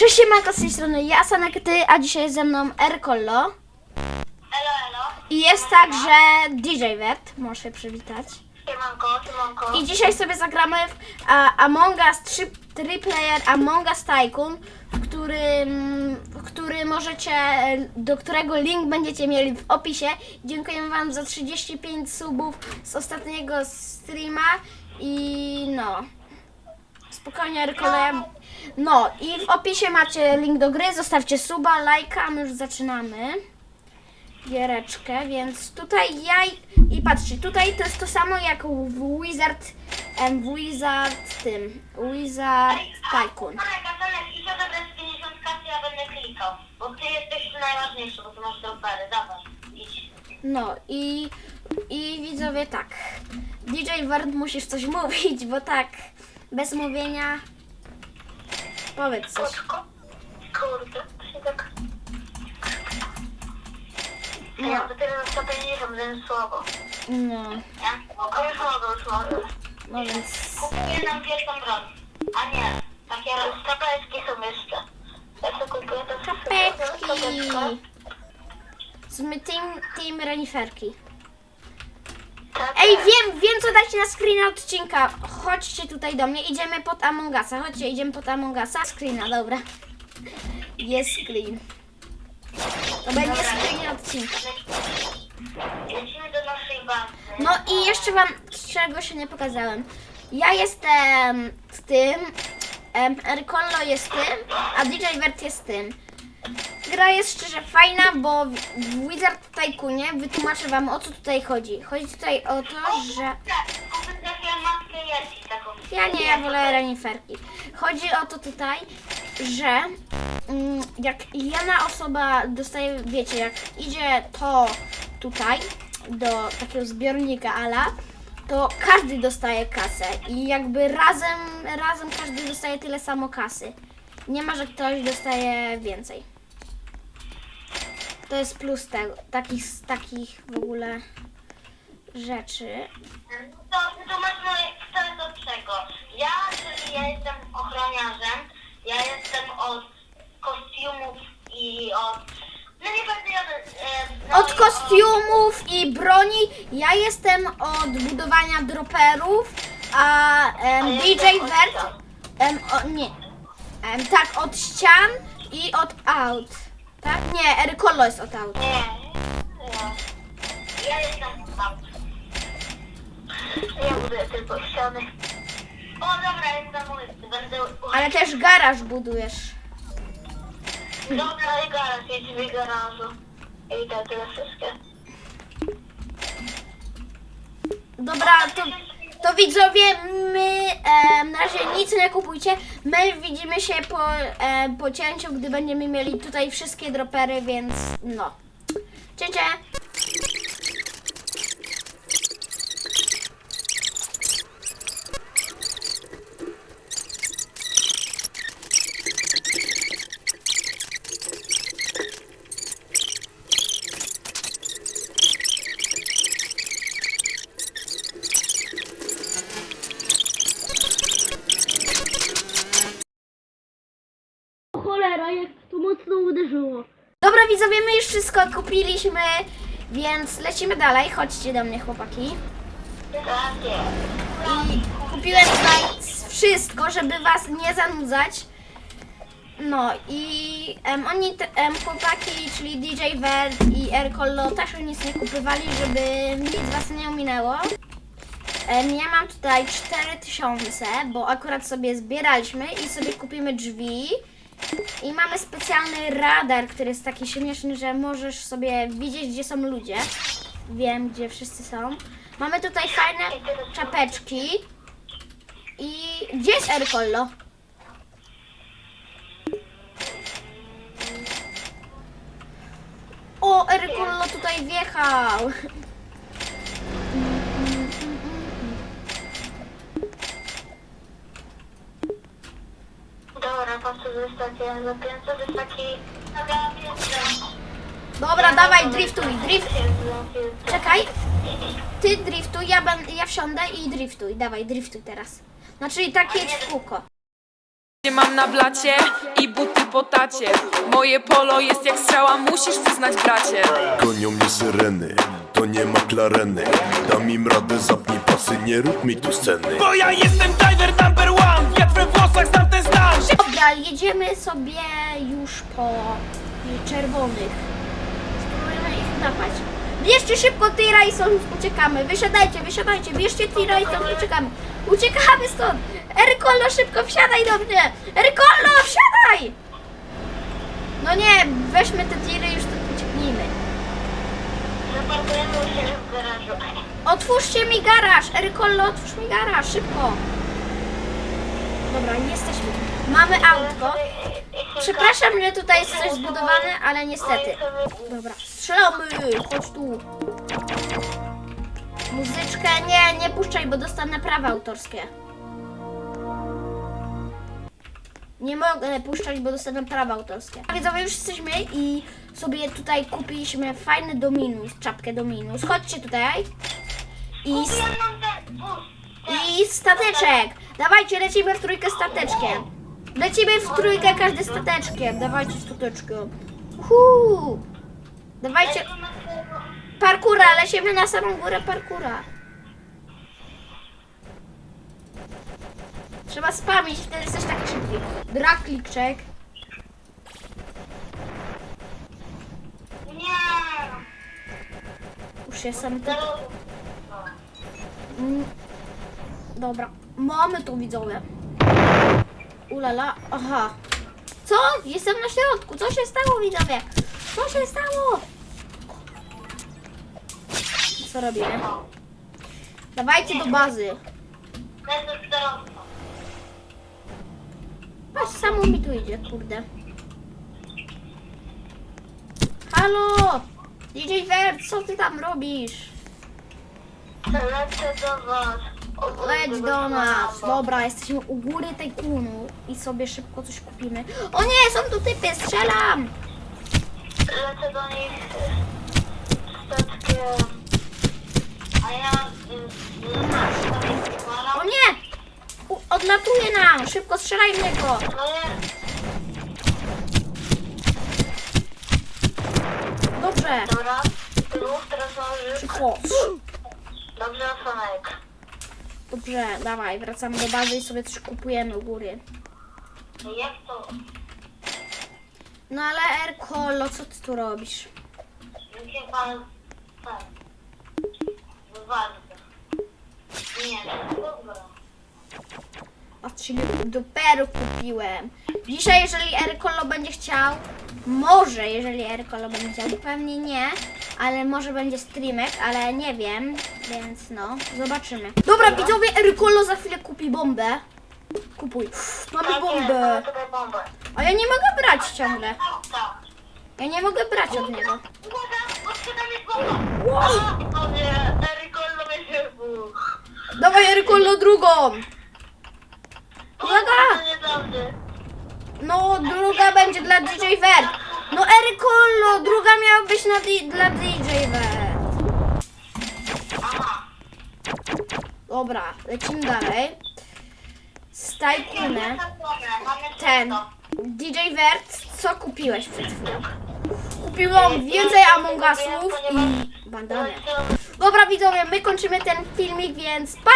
Cześć, siemanko, z tej strony ja, Sanek, ty, a dzisiaj jest ze mną Erkollo. Elo, elo. I jest także DJ Wert, możesz się przywitać. Siemanko, siemanko. I dzisiaj sobie zagramy w a, Among Us 3, 3 player Among Us Tycoon, w którym, w który możecie, do którego link będziecie mieli w opisie. Dziękujemy Wam za 35 subów z ostatniego streama i no. Spokojnie, Erkolem. No i w opisie macie link do gry, zostawcie suba, lajka, a my już zaczynamy giereczkę, więc tutaj ja i, i patrzcie, tutaj to jest to samo jak w Wizard, em, Wizard tym, Wizard Tycoon. Marek, Kasanek, idź odebrać 50 kasy, ja będę klikał. Bo ty jesteś tu najważniejszy, bo ty masz dopery. Dawaj, idź. No i, i widzowie tak, DJ Ward musisz coś mówić, bo tak, bez mówienia, powiedz coś. Kotko. Kurde, się tak... No. Ja na 150, więc słabo. No, Nie? O, już mogę, już mogę. no więc, Kupuję nam pierwszą broń. A nie, takie stapelki są jeszcze. Ja to kupuję to peki, z team, team reniferki. Tak, Ej, wiem, wiem co screena odcinka. Chodźcie tutaj do mnie, idziemy pod Amongasa. Chodźcie, idziemy pod Amongasa. Screena, dobra. Jest screen. To będzie screen odcinka. No i jeszcze wam czego się nie pokazałem. Ja jestem tym, Erkollo jest tym, a DJ Wert jest tym. Gra jest szczerze fajna, bo w Wizard Tycoonie wytłumaczę wam o co tutaj chodzi. Chodzi tutaj o to, że... Tak, taką. Ja nie, ja wolę reniferki. Chodzi o to tutaj, że mm, jak jedna osoba dostaje, wiecie, jak idzie to tutaj do takiego zbiornika ala, to każdy dostaje kasę i jakby razem, razem każdy dostaje tyle samo kasy. Nie ma, że ktoś dostaje więcej. To jest plus tego, takich, takich w ogóle rzeczy. To wytłumacz moje wcale do czego. Ja, czyli ja jestem ochroniarzem, ja jestem od kostiumów i od... No nie będę. E, no Od i kostiumów i broni. Ja jestem od budowania droperów, a em, A ja DJ jestem od Wert. ścian. Em, o, nie. Em, tak, od ścian i od aut. Tak? Nie, Erkollo jest od aut. Nie, ja. Ja jestem tam. Ja buduję tylko ściany. O dobra, jestem ulicy, będę... Ale też garaż budujesz. Dobra, i garaż, jedź w garażu. I te tyle wszystkie. Dobra, to, to widzowie, my em, na razie nic nie kupujcie. My widzimy się po, em, po cięciu, gdy będziemy mieli tutaj wszystkie dropery, więc no. Cięcie! Cholera, jak to uderzyło. Dobra widzowie, my już wszystko kupiliśmy, więc lecimy dalej. Chodźcie do mnie chłopaki. I kupiłem tutaj wszystko, żeby was nie zanudzać. No i em, oni, te, em, chłopaki, czyli DJ Vert i Erkollo też nic nie kupywali, żeby nic was nie ominęło. Em, ja mam tutaj 4000, bo akurat sobie zbieraliśmy i sobie kupimy drzwi. I mamy specjalny radar, który jest taki śmieszny, że możesz sobie widzieć, gdzie są ludzie. Wiem, gdzie wszyscy są. Mamy tutaj fajne czapeczki. I gdzie jest Erkollo? O, Erkollo tutaj wjechał. Że jest takie za 500, jest taki... Dobra, dawaj, driftuj, drift. Czekaj. Ty driftuj, ja, będę, ja wsiądę i driftuj. Dawaj, driftuj teraz. Znaczy tak jedź w kółko. Mam na blacie i buty po tacie Moje polo jest jak strzała, musisz przyznać bracie Gonią mnie syreny, to nie ma klareny Dam im radę, zapnij pasy, nie rób mi tu sceny Bo ja jestem driver number one Wiatr we włosach, znam ten Dobra, jedziemy sobie już po czerwonych. Spróbujemy ich napaść. Bierzcie szybko tira i stąd uciekamy. Wysiadajcie, wysiadajcie, bierzcie tira i stąd uciekamy. Uciekamy stąd! Erykolno, szybko wsiadaj do mnie! Erykolno, wsiadaj! No nie, weźmy te tiry już stąd ucieknijmy. Zaparkujemy siebie w garażu. Otwórzcie mi garaż! Erykolno, otwórz mi garaż, szybko! Dobra, jesteśmy. Mamy autko. Przepraszam, że tutaj jest coś zbudowane, ale niestety. Dobra, strzelamy! Chodź tu. Muzyczkę nie, nie puszczaj, bo dostanę prawa autorskie. Nie mogę puszczać, bo dostanę prawa autorskie. A Widzowie, już jesteśmy i sobie tutaj kupiliśmy fajny dominus, czapkę dominus. Chodźcie tutaj. I, i stateczek. Dawajcie, lecimy w trójkę stateczkiem. Lecimy w trójkę każdy stateczkiem. Dawajcie stateczkiem. Uhu. Dawajcie parkura, lecimy na samą górę parkura. Trzeba spamić, wtedy jesteś taki szybki. Draklikczek. Nie. Już jestem. Mm. Dobra, mamy tu widzowie. Ulala, aha. Co? Jestem na środku. Co się stało widzowie? Co się stało? Co robimy? Dawajcie do bazy. Patrz, samo mi tu idzie, kurde. Halo! DJ Vert, co ty tam robisz? Lecę do was. Leć do nas. Dobra, jesteśmy u góry tej kunu i sobie szybko coś kupimy. O nie, są tu typy, strzelam! Lecę do nich statkiem. A ja... y, O nie! U, odlatuje nam! Szybko strzelaj w niego! No. Dobrze! Dobra. Teraz. Szybko! Dobrze, Sonek. Dobrze, dawaj, wracamy do bazy i sobie coś kupujemy u góry. Jak to? No ale Erkolo, co ty tu robisz? Jakie pan... Tak. No bardzo. Nie, dobra. Patrzcie, dopiero kupiłem. Dzisiaj, jeżeli Erkolo będzie chciał, może, jeżeli Erkolo będzie chciał, pewnie nie, ale może będzie streamek, ale nie wiem, więc no, zobaczymy. Dobra, widzowie, Erkolo za chwilę kupi bombę. Kupuj. Uff, Mamy bombę. Tutaj bombę. A ja nie mogę brać ciągle. Ja nie mogę brać od niego. Buch. Dawaj Erkolo drugą. Uwaga! No, druga będzie dla DJ Ver. No Erkolo, druga miała być na dla DJ. Dobra, lecimy dalej. Z Tajkunem. Ten. DJ Wert, co kupiłeś przed chwilą? Kupiłam więcej Among Usów i bandany. Dobra widzowie, my kończymy ten filmik, więc pa!